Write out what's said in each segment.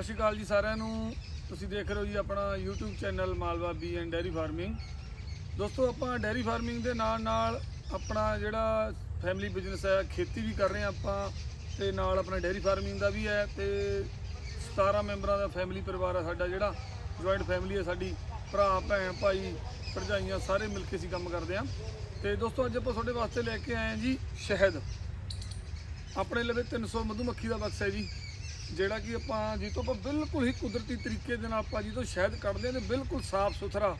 ਸਤਿ ਸ਼੍ਰੀ ਅਕਾਲ ਜੀ ਸਾਰਿਆਂ ਨੂੰ। ਤੁਸੀਂ ਦੇਖ ਰਹੇ ਹੋ ਜੀ ਆਪਣਾ YouTube channel Malwa bee and dairy farming ਦੋਸਤੋ, ਆਪਾਂ ਡੈਰੀ ਫਾਰਮਿੰਗ ਦੇ ਨਾਲ ਨਾਲ ਆਪਣਾ ਜਿਹੜਾ ਫੈਮਿਲੀ ਬਿਜ਼ਨਸ ਹੈ, ਖੇਤੀ ਵੀ ਕਰ ਰਹੇ ਹਾਂ ਆਪਾਂ ਤੇ ਨਾਲ ਆਪਣਾ ਡੈਰੀ ਫਾਰਮਿੰਗ ਦਾ ਵੀ ਹੈ ਤੇ 17 ਮੈਂਬਰਾਂ ਦਾ ਫੈਮਿਲੀ ਪਰਿਵਾਰ ਆ ਸਾਡਾ ਜਿਹੜਾ। ਜੁਆਇੰਟ ਫੈਮਿਲੀ ਹੈ ਸਾਡੀ, ਭਰਾ, ਭੈਣ, ਭਾਈ, ਭਰਜਾਈਆਂ ਸਾਰੇ ਮਿਲ ਕੇ ਅਸੀਂ ਕੰਮ ਕਰਦੇ ਹਾਂ। ਤੇ ਦੋਸਤੋ, ਅੱਜ ਆਪਾਂ ਤੁਹਾਡੇ ਵਾਸਤੇ ਲੈ ਕੇ ਆਏ ਹਾਂ ਜੀ ਸ਼ਹਿਦ। ਆਪਣੇ ਲਵੇ 300 ਮਧੂਮੱਖੀ ਦਾ ਬਕਸ ਹੈ ਜੀ। ਜਿਹੜਾ ਕਿ ਆਪਾਂ ਜੀ ਤੋਂ ਆਪਾਂ ਬਿਲਕੁਲ ਹੀ ਕੁਦਰਤੀ ਤਰੀਕੇ ਦੇ ਨਾਲ ਆਪਾਂ ਜੀ ਤੋਂ ਸ਼ਹਿਦ ਕੱਢਦੇ ਹਾਂ ਤੇ ਬਿਲਕੁਲ ਸਾਫ਼ ਸੁਥਰਾ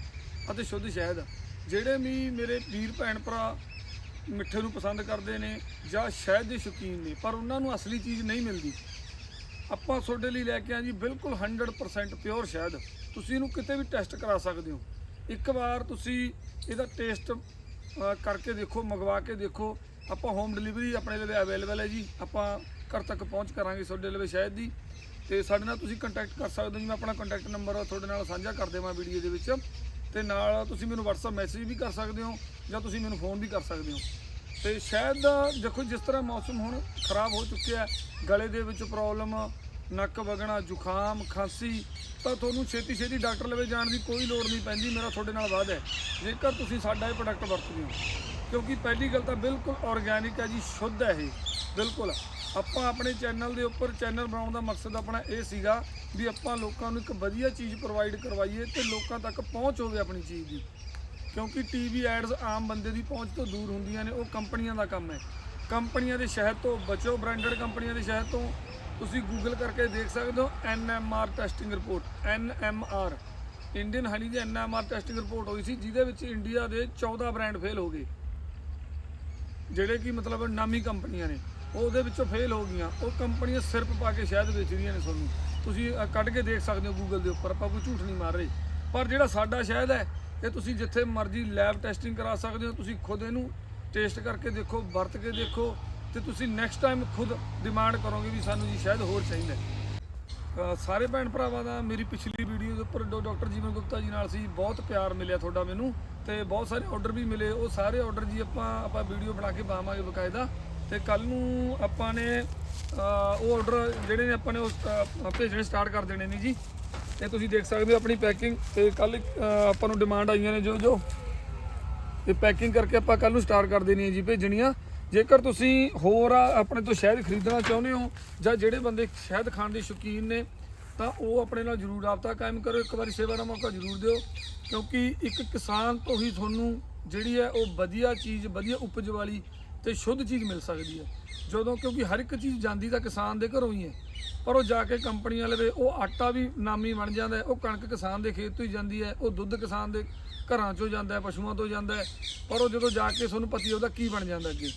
ਅਤੇ ਸ਼ੁੱਧ ਸ਼ਹਿਦ। ਜਿਹੜੇ ਵੀ ਮੇਰੇ ਵੀਰ ਭੈਣ ਭਰਾ ਮਿੱਠੇ ਨੂੰ ਪਸੰਦ ਕਰਦੇ ਨੇ ਜਾਂ ਸ਼ਹਿਦ ਦੇ ਸ਼ੌਕੀਨ ਨੇ, ਪਰ ਉਹਨਾਂ ਨੂੰ ਅਸਲੀ ਚੀਜ਼ ਨਹੀਂ ਮਿਲਦੀ। ਆਪਾਂ ਤੁਹਾਡੇ ਲਈ ਲੈ ਕੇ ਆਏ ਜੀ ਬਿਲਕੁਲ 100% ਪਿਓਰ ਸ਼ਹਿਦ। ਤੁਸੀਂ ਇਹਨੂੰ ਕਿਤੇ ਵੀ ਟੈਸਟ ਕਰਾ ਸਕਦੇ ਹੋ। ਇੱਕ ਵਾਰ ਤੁਸੀਂ ਇਹਦਾ ਟੇਸਟ ਕਰਕੇ ਦੇਖੋ, ਮੰਗਵਾ ਕੇ ਦੇਖੋ। ਆਪਾਂ ਹੋਮ ਡਿਲੀਵਰੀ ਆਪਣੇ ਲਈ ਅਵੇਲੇਬਲ ਹੈ ਜੀ। ਆਪਾਂ ਘਰ ਤੱਕ ਪਹੁੰਚ ਕਰਾਂਗੇ ਤੁਹਾਡੇ ਲਈ ਸ਼ਹਿਦ ਦੀ। ਤੇ ਸਾਡੇ ਨਾਲ ਤੁਸੀਂ ਕੰਟੈਕਟ ਕਰ ਸਕਦੇ ਹੋ ਜੀ ਮੈਂ ਆਪਣਾ ਕੰਟੈਕਟ ਨੰਬਰ ਤੁਹਾਡੇ ਨਾਲ ਸਾਂਝਾ ਕਰ ਦੇਵਾਂ ਵੀਡੀਓ ਦੇ ਵਿੱਚ। ਤੇ ਨਾਲ ਤੁਸੀਂ ਮੈਨੂੰ WhatsApp ਮੈਸੇਜ ਵੀ ਕਰ ਸਕਦੇ ਹੋ, ਜਾਂ ਤੁਸੀਂ ਮੈਨੂੰ ਫੋਨ ਵੀ ਕਰ ਸਕਦੇ ਹੋ। ਤੇ ਸ਼ਾਇਦ ਦੇਖੋ, ਜਿਸ ਤਰ੍ਹਾਂ ਮੌਸਮ ਹੁਣ ਖਰਾਬ ਹੋ ਚੁੱਕਿਆ ਗਲੇ ਦੇ ਵਿੱਚ ਪ੍ਰੋਬਲਮ ਨੱਕ ਵਗਣਾ, ਜ਼ੁਕਾਮ, ਖਾਂਸੀ, ਤਾਂ ਤੁਹਾਨੂੰ ਛੇਤੀ ਛੇਤੀ ਡਾਕਟਰ ਲਵੇ ਜਾਣ ਦੀ ਕੋਈ ਲੋੜ ਨਹੀਂ ਪੈਂਦੀ, ਮੇਰਾ ਤੁਹਾਡੇ ਨਾਲ ਵਾਅਦਾ ਹੈ। ਜੇਕਰ ਤੁਸੀਂ ਸਾਡਾ ਇਹ ਪ੍ਰੋਡਕਟ ਵਰਤਦੇ ਹੋ, ਕਿਉਂਕਿ ਪਹਿਲੀ ਗੱਲ ਤਾਂ ਬਿਲਕੁਲ ਆਰਗੈਨਿਕ ਹੈ ਜੀ, ਸ਼ੁੱਧ ਹੈ ਇਹ, ਬਿਲਕੁਲ। ਆਪਾਂ ਆਪਣੇ ਚੈਨਲ ਦੇ ਉੱਪਰ ਚੈਨਲ ਬਣਾਉਣ ਦਾ ਮਕਸਦ ਆਪਣਾ ਇਹ ਸੀਗਾ ਵੀ ਆਪਾਂ ਲੋਕਾਂ ਨੂੰ ਇੱਕ ਵਧੀਆ ਚੀਜ਼ ਪ੍ਰੋਵਾਈਡ ਕਰਵਾਈਏ ਤੇ ਲੋਕਾਂ ਤੱਕ ਪਹੁੰਚ ਹੋਵੇ ਆਪਣੀ ਚੀਜ਼ ਦੀ। ਕਿਉਂਕਿ ਟੀਵੀ ਐਡਸ ਆਮ ਬੰਦੇ ਦੀ ਪਹੁੰਚ ਤੋਂ ਦੂਰ ਹੁੰਦੀਆਂ ਨੇ, ਉਹ ਕੰਪਨੀਆਂ ਦਾ ਕੰਮ ਹੈ। ਕੰਪਨੀਆਂ ਦੇ ਸ਼ਹਿਦ ਤੋਂ ਬਚੋ ਬ੍ਰਾਂਡਡ ਕੰਪਨੀਆਂ ਦੇ ਸ਼ਹਿਦ ਤੋਂ ਤੁਸੀਂ ਗੂਗਲ ਕਰਕੇ ਦੇਖ ਸਕਦੇ ਹੋ NMR testing report NMR Indian honey ਦੀ ਐਨਐਮਆਰ ਟੈਸਟਿੰਗ ਰਿਪੋਰਟ ਹੋਈ ਸੀ, ਜਿਹਦੇ ਵਿੱਚ ਇੰਡੀਆ ਦੇ 14 ਬ੍ਰਾਂਡ ਫੇਲ ਹੋ ਗਏ। ਜਿਹੜੇ ਕਿ ਮਤਲਬ ਨਾਮੀ ਕੰਪਨੀਆਂ ਨੇ। ਉਹ ਉਹਦੇ ਵਿੱਚੋਂ ਫੇਲ ਹੋ ਗਈਆਂ। ਉਹ ਕੰਪਨੀਆਂ ਸਿਰਫ ਪਾ ਕੇ ਸ਼ਾਇਦ ਵੇਚਦੀਆਂ ਨੇ ਤੁਹਾਨੂੰ। ਤੁਸੀਂ ਅ, ਕੱਢ ਕੇ ਦੇਖ ਸਕਦੇ ਹੋ ਗੂਗਲ ਦੇ ਉੱਪਰ ਆਪਾਂ ਕੋਈ ਝੂਠ ਨਹੀਂ ਮਾਰ ਰਹੇ। ਪਰ ਜਿਹੜਾ ਸਾਡਾ ਸ਼ਹਿਦ ਹੈ ਇਹ ਤੁਸੀਂ ਜਿੱਥੇ ਮਰਜ਼ੀ ਲੈਬ ਟੈਸਟਿੰਗ ਕਰਾ ਸਕਦੇ ਹੋ ਤੁਸੀਂ ਖੁਦ ਇਹਨੂੰ ਟੇਸਟ ਕਰਕੇ ਦੇਖੋ ਵਰਤ ਕੇ ਦੇਖੋ ਤੇ ਤੁਸੀਂ ਨੈਕਸਟ ਟਾਈਮ ਖੁਦ ਡਿਮਾਂਡ ਕਰੋਗੇ ਵੀ ਸਾਨੂੰ ਜੀ ਸ਼ਾਇਦ ਹੋਰ ਚਾਹੀਦਾ ਹੈ। ਅ, ਸਾਰੇ ਭੈਣ ਭਰਾਵਾਂ ਦਾ ਮੇਰੀ ਪਿਛਲੀ ਵੀਡੀਓ ਦੇ ਉੱਪਰ ਡੋ- ਡਾਕਟਰ ਜੀਵਨ ਗੁਪਤਾ ਜੀ ਨਾਲ ਸੀ ਬਹੁਤ ਪਿਆਰ ਮਿਲਿਆ ਤੁਹਾਡਾ ਮੈਨੂੰ ਤੇ ਬਹੁਤ ਸਾਰੇ ਆਰਡਰ ਵੀ ਮਿਲੇ। ਉਹ ਸਾਰੇ ਆਰਡਰ ਜੀ ਆਪਾਂ ਆਪਾਂ ਵੀਡੀਓ ਬਣਾ ਕੇ ਪਾਵਾਂਗੇ ਬਕਾਇਦਾ। ਤੇ ਕੱਲ ਨੂੰ ਆਪਾਂ ਨੇ ਉਹ ਆਰਡਰ ਜਿਹੜੇ ਨੇ ਆਪਾਂ ਨੇ ਉਹ ਭੇਜਣੇ ਸਟਾਰਟ ਕਰ ਦੇਣੇ ਨੇ ਜੀ। ਤੇ ਤੁਸੀਂ ਦੇਖ ਸਕਦੇ ਹੋ ਆਪਣੀ ਪੈਕਿੰਗ ਤੇ ਕੱਲ ਆਪਾਂ ਨੂੰ ਡਿਮਾਂਡ ਆਈਆਂ ਨੇ ਜੋ ਜੋ। ਇਹ ਪੈਕਿੰਗ ਕਰਕੇ ਆਪਾਂ ਕੱਲ ਨੂੰ ਸਟਾਰਟ ਕਰ ਦੇਣੀ ਹੈ ਜੀ ਭੇਜਣੀਆਂ। ਜੇਕਰ ਤੁਸੀਂ ਹੋਰ ਆ- ਆਪਣੇ ਤੋਂ ਸ਼ਹਿਦ ਖਰੀਦਣਾ ਚਾਹੁੰਦੇ ਹੋ ਜਾਂ ਜਿਹੜੇ ਬੰਦੇ ਸ਼ਹਿਦ ਖਾਣ ਦੇ ਸ਼ੌਕੀਨ ਨੇ, ਤਾਂ ਉਹ ਆਪਣੇ ਨਾਲ ਜਰੂਰ ਰਾਬਤਾ ਕਾਇਮ ਕਰੋ। ਇੱਕ ਵਾਰੀ ਸੇਵਾ ਦਾ ਮੌਕਾ ਜਰੂਰ ਦਿਓ, ਕਿਉਂਕਿ ਇੱਕ ਕਿਸਾਨ ਤੋਂ ਹੀ ਤੁਹਾਨੂੰ ਜਿਹੜੀ ਹੈ ਉਹ ਵਧੀਆ ਚੀਜ਼, ਵਧੀਆ ਉਪਜ ਵਾਲੀ ਤੇ ਸ਼ੁੱਧ ਚੀਜ਼ ਮਿਲ ਸਕਦੀ ਹੈ। ਜਦੋਂ ਕਿਉਂਕਿ ਹਰ ਇੱਕ ਚੀਜ਼ ਜਾਂਦੀ ਤਾਂ ਕਿਸਾਨ ਦੇ ਘਰੋਂ ਹੀ ਹੈ। ਪਰ ਉਹ ਜਾ ਕੇ ਕੰਪਨੀਆਂ ਲਵੇ ਉਹ ਆਟਾ ਵੀ ਨਾਮੀ ਬਣ ਜਾਂਦਾ ਹੈ, ਉਹ ਕਣਕ ਕਿਸਾਨ ਦੇ ਖੇਤ ਤੋਂ ਹੀ ਜਾਂਦੀ ਹੈ, ਉਹ ਦੁੱਧ ਕਿਸਾਨ ਦੇ ਘਰਾਂ ਚੋਂ ਜਾਂਦਾ ਹੈ, ਪਸ਼ੂਆਂ ਤੋਂ ਜਾਂਦਾ ਹੈ। ਪਰ ਉਹ ਜਦੋਂ ਜਾ ਕੇ ਤੁਹਾਨੂੰ ਪਤੀ, ਉਹਦਾ ਕੀ ਬਣ ਜਾਂਦਾ ਅੱਗੇ?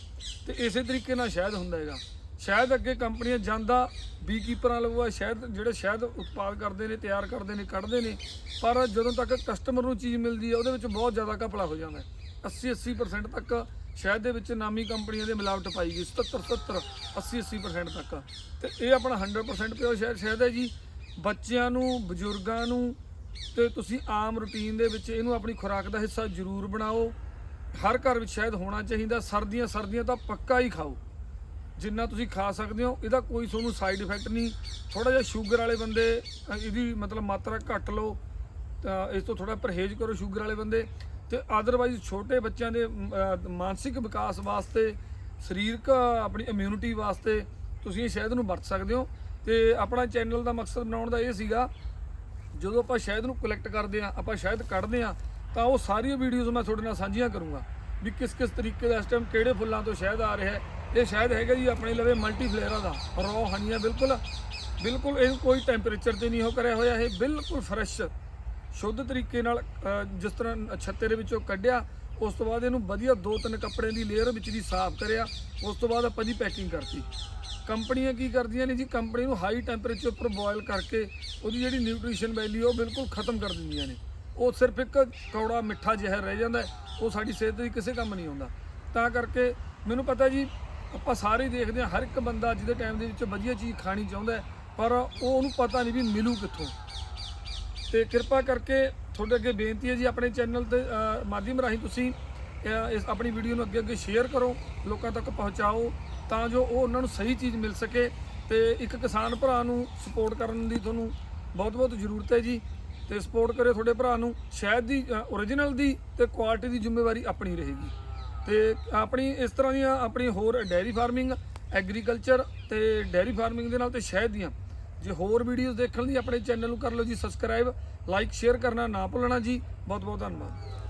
ਤੇ ਇਸੇ ਤਰੀਕੇ ਨਾਲ ਸ਼ਾਇਦ ਹੁੰਦਾ ਹੈਗਾ। ਸ਼ਾਇਦ ਅੱਗੇ ਕੰਪਨੀਆਂ ਜਾਂਦਾ ਬੀਕੀਪਰਾਂ ਲਵੋ ਸ਼ਾਇਦ ਜਿਹੜੇ ਸ਼ਾਇਦ ਉਤਪਾਦ ਕਰਦੇ ਨੇ, ਤਿਆਰ ਕਰਦੇ ਨੇ, ਕੱਢਦੇ ਨੇ, ਪਰ ਜਦੋਂ ਤੱਕ ਕਸਟਮਰ ਨੂੰ ਚੀਜ਼ ਮਿਲਦੀ ਹੈ ਉਹਦੇ ਵਿੱਚ ਬਹੁਤ ਜ਼ਿਆਦਾ ਘਪਲਾ ਹੋ ਜਾਂਦਾ ਹੈ। 80 80% ਤੱਕ ਸ਼ਹਿਦ ਦੇ ਵਿੱਚ ਨਾਮੀ ਕੰਪਨੀਆਂ ਦੇ ਮਿਲਾਵਟ ਪਾਈ ਗਈ 77 70 80 80% ਤੱਕ। ਤੇ ਇਹ ਆਪਣਾ 100% ਪਿਓ ਸ਼ਹਿਦ ਸ਼ਹਿਦ ਹੈ ਜੀ, ਬੱਚਿਆਂ ਨੂੰ, ਬਜ਼ੁਰਗਾਂ ਨੂੰ, ਤੇ ਤੁਸੀਂ ਆਮ ਰੁਟੀਨ ਦੇ ਵਿੱਚ ਇਹਨੂੰ ਆਪਣੀ ਖੁਰਾਕ ਦਾ ਹਿੱਸਾ ਜ਼ਰੂਰ ਬਣਾਓ। ਹਰ ਘਰ ਵਿੱਚ ਸ਼ਹਿਦ ਹੋਣਾ ਚਾਹੀਦਾ, ਸਰਦੀਆਂ ਸਰਦੀਆਂ ਤਾਂ ਪੱਕਾ ਹੀ ਖਾਓ। ਜਿੰਨਾ ਤੁਸੀਂ ਖਾ ਸਕਦੇ ਹੋ, ਇਹਦਾ ਕੋਈ ਤੁਹਾਨੂੰ ਸਾਈਡ ਇਫੈਕਟ ਨਹੀਂ। ਥੋੜਾ ਜਿਹਾ ਸ਼ੂਗਰ ਵਾਲੇ ਬੰਦੇ ਇਹਦੀ ਮਤਲਬ ਮਾਤਰਾ ਘੱਟ ਲਓ, ਤਾਂ ਇਸ ਤੋਂ ਥੋੜਾ ਪਰਹੇਜ਼ ਕਰੋ ਸ਼ੂਗਰ ਵਾਲੇ ਬੰਦੇ। ਤੇ ਆਦਰਵਾਈਜ਼ ਛੋਟੇ ਬੱਚਿਆਂ ਦੇ ਮਾਨਸਿਕ ਵਿਕਾਸ ਵਾਸਤੇ, ਸਰੀਰਕ ਆਪਣੀ ਇਮਿਊਨਿਟੀ ਵਾਸਤੇ ਤੁਸੀਂ ਇਹ ਸ਼ਹਿਦ ਨੂੰ ਵਰਤ ਸਕਦੇ ਹੋ। ਤੇ ਆਪਣਾ ਚੈਨਲ ਦਾ ਮਕਸਦ ਬਣਾਉਣ ਦਾ ਇਹ ਸੀਗਾ, ਜਦੋਂ ਆਪਾਂ ਸ਼ਹਿਦ ਨੂੰ ਕਲੈਕਟ ਕਰਦੇ ਆ ਆਪਾਂ ਸ਼ਹਿਦ ਕੱਢਦੇ ਆ ਤਾਂ ਉਹ ਸਾਰੀਆਂ ਵੀਡੀਓਜ਼ ਮੈਂ ਤੁਹਾਡੇ ਨਾਲ ਸਾਂਝੀਆਂ ਕਰੂੰਗਾ ਵੀ ਕਿਸ ਕਿਸ ਤਰੀਕੇ ਦਾ ਇਸ ਟਾਈਮ ਕਿਹੜੇ ਫੁੱਲਾਂ ਤੋਂ ਸ਼ਹਿਦ ਆ ਰਿਹਾ ਹੈ। ਇਹ ਸ਼ਾਇਦ ਹੈਗਾ ਜੀ ਆਪਣੇ ਲਵੇ ਮਲਟੀ ਫਲੇਰਾ ਦਾ ਰੋ ਹਨੀਆ ਬਿਲਕੁਲ ਬਿਲਕੁਲ ਇਹ ਕੋਈ ਟੈਂਪਰੇਚਰ ਤੇ ਨਹੀਂ ਹੋ ਕਰਿਆ ਹੋਇਆ, ਇਹ ਬਿਲਕੁਲ ਫਰੈਸ਼ ਸ਼ੁੱਧ ਤਰੀਕੇ ਨਾਲ ਜਿਸ ਤਰ੍ਹਾਂ ਛੱਤੇ ਦੇ ਵਿੱਚੋਂ ਕੱਢਿਆ, ਉਸ ਤੋਂ ਬਾਅਦ ਇਹਨੂੰ ਵਧੀਆ ਦੋ ਤਿੰਨ ਕੱਪੜੇ ਦੀ ਲੇਅਰ ਵਿੱਚ ਦੀ ਸਾਫ਼ ਕਰਿਆ, ਉਸ ਤੋਂ ਬਾਅਦ ਆਪਾਂ ਜੀ ਪੈਕਿੰਗ ਕਰਤੀ। ਕੰਪਨੀਆਂ ਕੀ ਕਰਦੀਆਂ ਨੇ ਜੀ, ਕੰਪਨੀ ਨੂੰ ਹਾਈ ਟੈਂਪਰੇਚਰ ਉੱਪਰ ਬੋਇਲ ਕਰਕੇ ਉਹਦੀ ਜਿਹੜੀ ਨਿਊਟ੍ਰੀਸ਼ਨ ਵੈਲਿਊ ਉਹ ਬਿਲਕੁਲ ਖਤਮ ਕਰ ਦਿੰਦੀਆਂ ਨੇ। ਉਹ ਸਿਰਫ ਇੱਕ ਕੌੜਾ ਮਿੱਠਾ ਜ਼ਹਿਰ ਰਹਿ ਜਾਂਦਾ, ਉਹ ਸਾਡੀ ਸਿਹਤ ਲਈ ਕਿਸੇ ਕੰਮ ਨਹੀਂ ਆਉਂਦਾ। ਤਾਂ ਕਰਕੇ ਮੈਨੂੰ ਪਤਾ ਜੀ ਆਪਾਂ ਸਾਰੇ ਹੀ ਦੇਖਦੇ ਹਾਂ, ਹਰ ਇੱਕ ਬੰਦਾ ਅੱਜ ਦੇ ਟਾਈਮ ਦੇ ਵਿੱਚ ਵਧੀਆ ਚੀਜ਼ ਖਾਣੀ ਚਾਹੁੰਦਾ ਪਰ ਉਹ ਉਹਨੂੰ ਪਤਾ ਨਹੀਂ ਵੀ ਮਿਲੂ ਕਿੱਥੋਂ। ਤੇ ਕਿਰਪਾ ਕਰਕੇ ਤੁਹਾਡੇ ਅੱਗੇ ਬੇਨਤੀ ਹੈ ਜੀ, ਆਪਣੇ ਚੈਨਲ ਦੇ ਮਾਧਿਅਮ ਰਾਹੀਂ ਤੁਸੀਂ ਇਸ ਆਪਣੀ ਵੀਡੀਓ ਨੂੰ ਅੱਗੇ ਅੱਗੇ ਸ਼ੇਅਰ ਕਰੋ, ਲੋਕਾਂ ਤੱਕ ਪਹੁੰਚਾਓ, ਤਾਂ ਜੋ ਉਹ ਉਹਨਾਂ ਨੂੰ ਸਹੀ ਚੀਜ਼ ਮਿਲ ਸਕੇ ਤੇ ਇੱਕ ਕਿਸਾਨ ਭਰਾ ਨੂੰ ਸਪੋਰਟ ਕਰਨ ਦੀ ਤੁਹਾਨੂੰ ਬਹੁਤ ਬਹੁਤ ਜ਼ਰੂਰਤ ਹੈ ਜੀ। ਤੇ ਸਪੋਰਟ ਕਰਿਓ ਤੁਹਾਡੇ ਭਰਾ ਨੂੰ, ਸ਼ਾਇਦ ਦੀ ਓਰੀਜਨਲ ਦੀ ਤੇ ਕੁਆਲਿਟੀ ਦੀ ਜ਼ਿੰਮੇਵਾਰੀ ਆਪਣੀ ਰਹੇਗੀ। ਤੇ ਆਪਣੀ ਇਸ ਤਰ੍ਹਾਂ ਦੀਆਂ ਆਪਣੀ ਹੋਰ ਡੈਰੀ ਫਾਰਮਿੰਗ, ਐਗਰੀਕਲਚਰ ਤੇ ਡੈਰੀ ਫਾਰਮਿੰਗ ਦੇ ਨਾਲ ਤੇ ਸ਼ਹਿਦ ਦੀਆਂ। ਜੇ ਹੋਰ ਵੀਡੀਓਜ਼ ਦੇਖਣ ਲਈ ਆਪਣੇ ਚੈਨਲ ਨੂੰ ਕਰ ਲਓ ਜੀ ਸਬਸਕ੍ਰਾਈਬ ਲਾਈਕ ਸ਼ੇਅਰ ਕਰਨਾ ਨਾ ਭੁੱਲਣਾ ਜੀ। ਬਹੁਤ ਬਹੁਤ ਧੰਨਵਾਦ।